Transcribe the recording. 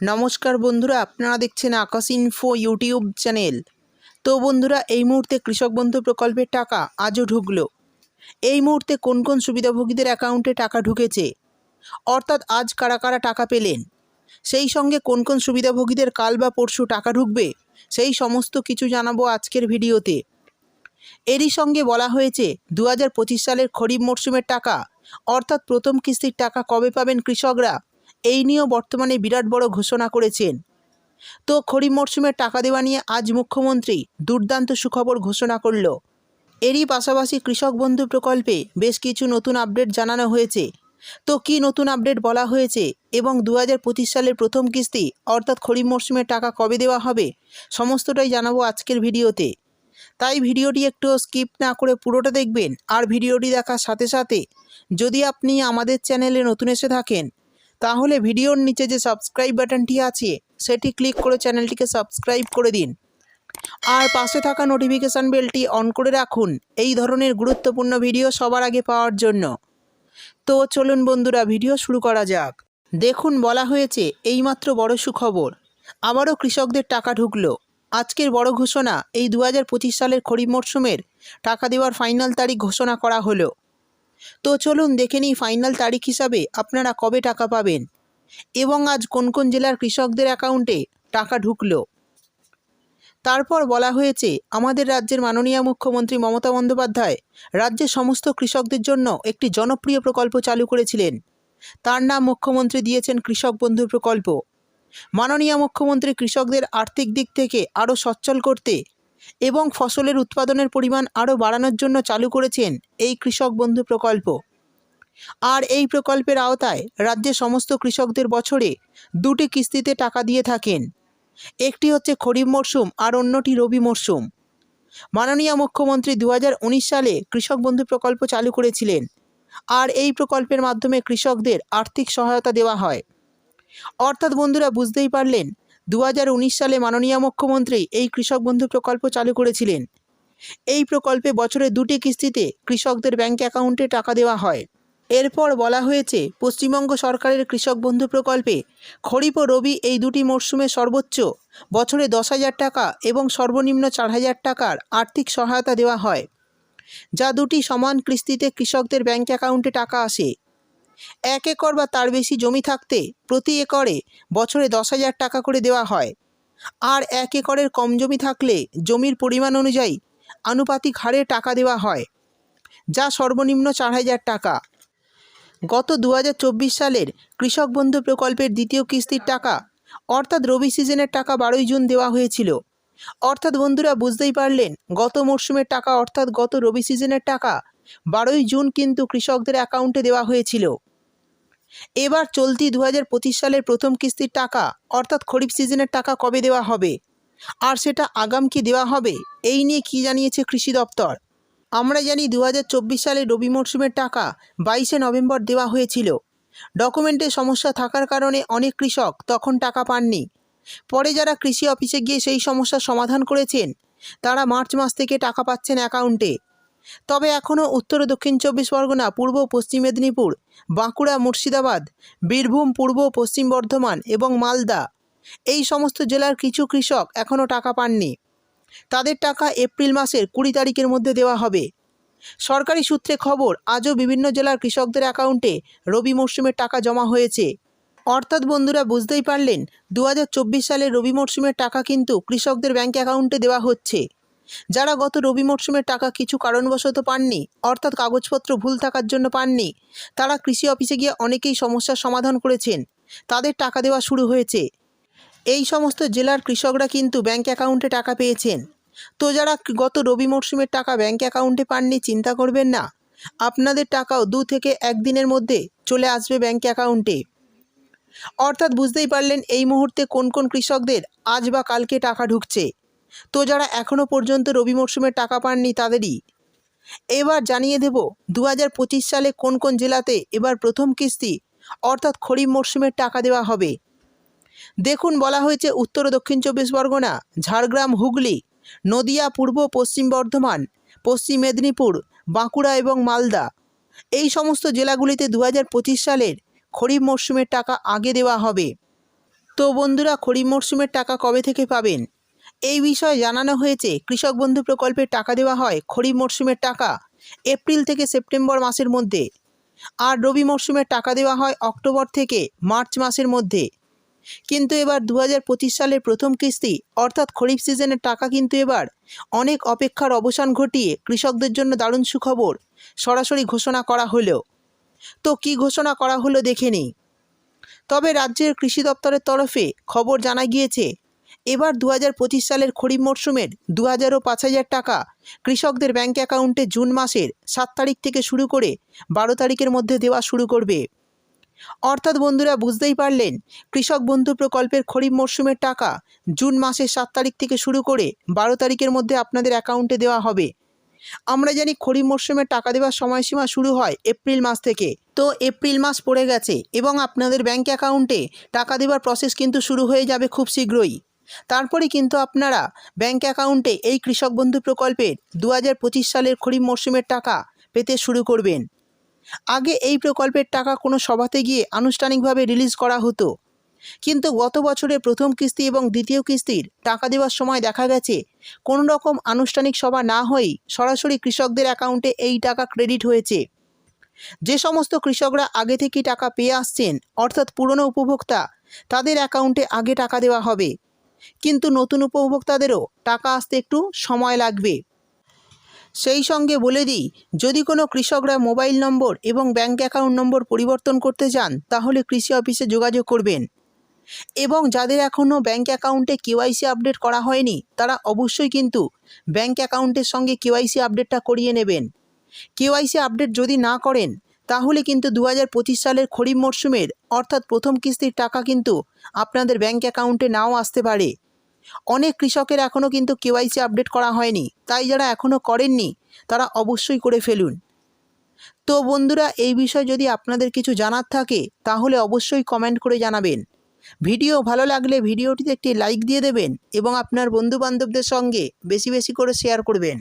নমস্কার বন্ধুরা, আপনারা দেখছেন আকাশ ইনফো ইউটিউব চ্যানেল তো বন্ধুরা, এই মুহূর্তে কৃষক বন্ধু প্রকল্পের টাকা আজও ঢুকলো। এই মুহূর্তে কোন কোন সুবিধাভোগীদের অ্যাকাউন্টে টাকা ঢুকেছে? অর্থাৎ আজ কারা কারা টাকা পেলেন? সেই সঙ্গে কোন কোন সুবিধাভোগীদের কাল বা পরশু টাকা ঢুকবে? সেই সমস্ত কিছু জানাব আজকের ভিডিওতে। এরই সঙ্গে বলা হয়েছে দু হাজার পঁচিশ সালের খরিফ মরশুমের টাকা, অর্থাৎ প্রথম কিস্তির টাকা কবে পাবেন কৃষকরা? এই নিয়েও বর্তমানে বিরাট বড় ঘোষণা করেছেন। তো খরিফ মরশুমের টাকা দেওয়া নিয়ে আজ মুখ্যমন্ত্রী দুর্দান্ত সুখবর ঘোষণা করল। এরই পাশাপাশি কৃষক বন্ধু প্রকল্পে বেশ কিছু নতুন আপডেট জানানো হয়েছে। তো কি নতুন আপডেট বলা হয়েছে এবং দু হাজার পঁচিশ সালের প্রথম কিস্তি অর্থাৎ খরিফ মরশুমের টাকা কবে দেওয়া হবে সমস্তটাই জানাব আজকের ভিডিওতে। তাই ভিডিওটি একটু স্কিপ না করে পুরোটা দেখবেন আর ভিডিওটি দেখার সাথে সাথে যদি আপনি আমাদের চ্যানেলে নতুন এসে থাকেন তাহলে ভিডিওর নিচে যে সাবস্ক্রাইব বাটনটি আছে, সেটি ক্লিক করে চ্যানেলটিকে সাবস্ক্রাইব করে দিন। আর পাশে থাকা নোটিফিকেশান বেলটি অন করে রাখুন, এই ধরনের গুরুত্বপূর্ণ ভিডিও সবার আগে পাওয়ার জন্য। তো চলুন বন্ধুরা ভিডিও শুরু করা যাক। দেখুন, বলা হয়েছে, এইমাত্র বড় সুখবর। আবারও কৃষকদের টাকা ঢুকলো। আজকের বড় ঘোষণা, এই দু হাজার পঁচিশ সালের খরিফ মরশুমের টাকা দেওয়ার ফাইনাল তারিখ ঘোষণা করা হলো। তো চলুন দেখে নিই ফাইনাল তারিখ হিসাবে আপনারা কবে টাকা পাবেন। এবং আজ কোন কোন জেলার কৃষকদের অ্যাকাউন্টে টাকা ঢুকলো? তারপর বলা হয়েছে, আমাদের রাজ্যের মাননীয় মুখ্যমন্ত্রী মমতা বন্দ্যোপাধ্যায় রাজ্যের সমস্ত কৃষকদের জন্য একটি জনপ্রিয় প্রকল্প চালু করেছিলেন। তার নাম মুখ্যমন্ত্রী দিয়েছেন কৃষক বন্ধু প্রকল্প। মাননীয় মুখ্যমন্ত্রী কৃষকদের আর্থিক দিক থেকে আরও সচ্ছল করতে এবং ফসলের উৎপাদনের পরিমাণ আরও বাড়ানোর জন্য চালু করেছেন এই কৃষক বন্ধু প্রকল্প। আর এই প্রকল্পের আওতায় রাজ্যের সমস্ত কৃষকদের বছরে দুটি কিস্তিতে টাকা দিয়ে থাকেন। একটি হচ্ছে খরিফ মরশুম আর অন্যটি রবি মরশুম। মাননীয় মুখ্যমন্ত্রী দু হাজার উনিশ সালে কৃষক বন্ধু প্রকল্প চালু করেছিলেন। আর এই প্রকল্পের মাধ্যমে কৃষকদের আর্থিক সহায়তা দেওয়া হয়। অর্থাৎ বন্ধুরা বুঝতেই পারলেন দু হাজার উনিশ সালে মাননীয় মুখ্যমন্ত্রী এই কৃষক বন্ধু প্রকল্প চালু করেছিলেন। এই প্রকল্পে বছরে দুটি কিস্তিতে কৃষকদের ব্যাংক অ্যাকাউন্টে টাকা দেওয়া হয়। এরপর বলা হয়েছে, পশ্চিমবঙ্গ সরকারের কৃষক বন্ধু প্রকল্পে খরিফ ও রবি এই দুটি মরশুমে সর্বোচ্চ বছরে দশ হাজার টাকা এবং সর্বনিম্ন চার হাজার টাকার আর্থিক সহায়তা দেওয়া হয়। যা দুটি সমান কিস্তিতে কৃষকদের ব্যাংক অ্যাকাউন্টে টাকা আসে। এক একর বা তার বেশি জমি থাকতে প্রতি একরে বছরে দশ হাজার টাকা করে দেওয়া হয়। আর এক একরের কম জমি থাকলে জমির পরিমাণ অনুযায়ী আনুপাতিক হারে টাকা দেওয়া হয়, যা সর্বনিম্ন চার হাজার টাকা। গত দুহাজার চব্বিশ সালের কৃষক বন্ধু প্রকল্পের দ্বিতীয় কিস্তির টাকা, অর্থাৎ রবি সিজনের টাকা বারোই জুন দেওয়া হয়েছিল। অর্থাৎ বন্ধুরা বুঝতেই পারলেন, গত মরশুমের টাকা অর্থাৎ গত রবি সিজনের টাকা বারোই জুন কিন্তু কৃষকদের অ্যাকাউন্টে দেওয়া হয়েছিল। এবার চলতি দু হাজার পঁচিশ সালের প্রথম কিস্তির টাকা, অর্থাৎ খরিফ সিজনের টাকা কবে দেওয়া হবে? আর সেটা আগাম কি দেওয়া হবে? এই নিয়ে কি জানিয়েছে কৃষি দপ্তর? আমরা জানি দু হাজার চব্বিশ সালে রবি মরশুমের টাকা বাইশে নভেম্বর দেওয়া হয়েছিল। ডকুমেন্টের সমস্যা থাকার কারণে অনেক কৃষক তখন টাকা পাননি। পরে যারা কৃষি অফিসে গিয়ে সেই সমস্যার সমাধান করেছেন, তারা মার্চ মাস থেকে টাকা পাচ্ছেন অ্যাকাউন্টে। তবে এখনও উত্তর দক্ষিণ চব্বিশ পরগনা, পূর্ব পশ্চিম মেদিনীপুর, বাঁকুড়া, মুর্শিদাবাদ, বীরভূম, পূর্ব পশ্চিম বর্ধমান এবং মালদা। এই সমস্ত জেলার কিছু কৃষক এখনও টাকা পাননি। তাদের টাকা এপ্রিল মাসের কুড়ি তারিখের মধ্যে দেওয়া হবে। সরকারি সূত্রে খবর, আজও বিভিন্ন জেলার কৃষকদের অ্যাকাউন্টে রবি মরশুমের টাকা জমা হয়েছে। অর্থাৎ বন্ধুরা, বুঝতেই পারলেন দু হাজার চব্বিশ সালে রবি মরশুমের টাকা কিন্তু কৃষকদের ব্যাঙ্ক অ্যাকাউন্টে দেওয়া হচ্ছে। যারা গত রবি মরশুমের টাকা কিছু কারণবশত পাননি, অর্থাৎ কাগজপত্র ভুল থাকার জন্য পাননি, তারা কৃষি অফিসে গিয়ে অনেকেই সমস্যার সমাধান করেছেন। তাদের টাকা দেওয়া শুরু হয়েছে। এই সমস্ত জেলার কৃষকরা কিন্তু ব্যাংক অ্যাকাউন্টে টাকা পেয়েছেন। তো যারা গত রবি মরশুমের টাকা ব্যাংক অ্যাকাউন্টে পাননি, চিন্তা করবেন না। আপনাদের টাকাও দু থেকে একদিনের মধ্যে চলে আসবে ব্যাংক অ্যাকাউন্টে। অর্থাৎ বুঝতেই পারলেন এই মুহূর্তে কোন কোন কৃষকদের আজ বা কালকে টাকা ঢুকছে। তো যারা এখনও পর্যন্ত রবি মরশুমের টাকা পাননি তাদেরই। এবার জানিয়ে দেব দু হাজার পঁচিশ সালে কোন কোন জেলাতে এবার প্রথম কিস্তি, অর্থাৎ খরিফ মরশুমের টাকা দেওয়া হবে? দেখুন, বলা হয়েছে উত্তর ও দক্ষিণ চব্বিশ পরগনা, ঝাড়গ্রাম, হুগলি, নদিয়া, পূর্ব পশ্চিম বর্ধমান, পশ্চিম মেদিনীপুর, বাঁকুড়া এবং মালদা। এই সমস্ত জেলাগুলিতে দু হাজার পঁচিশ সালের খরিফ মরশুমের টাকা আগে দেওয়া হবে। তো বন্ধুরা, খরিফ মরশুমের টাকা কবে থেকে পাবেন? এই বিষয়ে জানানো হয়েছে, কৃষক বন্ধু প্রকল্পের টাকা দেওয়া হয় খরিফ মরশুমের টাকা, এপ্রিল থেকে সেপ্টেম্বর মাসের মধ্যে। আর রবি মরশুমের টাকা দেওয়া হয় অক্টোবর থেকে মার্চ মাসের মধ্যে। কিন্তু এবার দু হাজার পঁচিশ সালের প্রথম কিস্তি, অর্থাৎ খরিফ সিজনের টাকা কিন্তু এবার অনেক অপেক্ষার অবসান ঘটিয়ে কৃষকদের জন্য দারুণ সুখবর সরাসরি ঘোষণা করা হলো। তো কি ঘোষণা করা হলো দেখে নিই। তবে রাজ্যের কৃষি দপ্তরের তরফে খবর জানা গিয়েছে এবার দু হাজার পঁচিশ সালের খরিফ মরশুমের দু হাজার ও পাঁচ হাজার টাকা কৃষকদের ব্যাঙ্ক অ্যাকাউন্টে জুন মাসের সাত তারিখ থেকে শুরু করে বারো তারিখের মধ্যে দেওয়া শুরু করবে। অর্থাৎ বন্ধুরা, বুঝতেই পারলেন, কৃষক বন্ধু প্রকল্পের খরিফ মরশুমের টাকা জুন মাসের সাত তারিখ থেকে শুরু করে বারো তারিখের মধ্যে আপনাদের অ্যাকাউন্টে দেওয়া হবে। আমরা জানি খরিফ মরশুমে টাকা দেওয়ার সময়সীমা শুরু হয় এপ্রিল মাস থেকে। তো এপ্রিল মাস পড়ে গেছে এবং আপনাদের ব্যাঙ্ক অ্যাকাউন্টে টাকা দেওয়ার প্রসেস কিন্তু শুরু হয়ে যাবে খুব শীঘ্রই। তারপরে কিন্তু আপনারা ব্যাঙ্ক অ্যাকাউন্টে এই কৃষক বন্ধু প্রকল্পের দু হাজার পঁচিশ সালের খরিফ মরশুমের টাকা পেতে শুরু করবেন। আগে এই প্রকল্পের টাকা কোনো সভাতে গিয়ে আনুষ্ঠানিকভাবে রিলিজ করা হতো। কিন্তু গত বছরের প্রথম কিস্তি এবং দ্বিতীয় কিস্তির টাকা দেওয়ার সময় দেখা গেছে, কোনো রকম আনুষ্ঠানিক সভা না হয়েই সরাসরি কৃষকদের অ্যাকাউন্টে এই টাকা ক্রেডিট হয়েছে। যে সমস্ত কৃষকরা আগে থেকেই টাকা পেয়ে আসছেন, অর্থাৎ পুরনো উপভোক্তা, তাদের অ্যাকাউন্টে আগে টাকা দেওয়া হবে। কিন্তু নতুন উপভোক্তাদেরও টাকা আসতে একটু সময় লাগবে। সেই সঙ্গে বলে দিই, যদি কোনো কৃষকরা মোবাইল নম্বর এবং ব্যাঙ্ক অ্যাকাউন্ট নম্বর পরিবর্তন করতে চান, তাহলে কৃষি অফিসে যোগাযোগ করবেন। এবং যাদের এখনও ব্যাঙ্ক অ্যাকাউন্টে কেওয়াইসি আপডেট করা হয়নি, তারা অবশ্যই কিন্তু ব্যাঙ্ক অ্যাকাউন্টের সঙ্গে কেওয়াইসি আপডেটটা করিয়ে নেবেন। কেওয়াইসি আপডেট যদি না করেন, তাহলে কিন্তু দু হাজার পঁচিশ সালের খরিফ মরশুমের, অর্থাৎ প্রথম কিস্তির টাকা কিন্তু আপনাদের ব্যাঙ্ক অ্যাকাউন্টে নাও আসতে পারে। অনেক কৃষকের এখনও কিন্তু কেওয়াইসি আপডেট করা হয়নি, তাই যারা এখনও করেননি, তারা অবশ্যই করে ফেলুন। তো বন্ধুরা, এই বিষয়ে যদি আপনাদের কিছু জানার থাকে, তাহলে অবশ্যই কমেন্ট করে জানাবেন। ভিডিও ভালো লাগলে ভিডিওটিতে একটি লাইক দিয়ে দেবেন এবং আপনার বন্ধুবান্ধবদের সঙ্গে বেশি বেশি করে শেয়ার করবেন।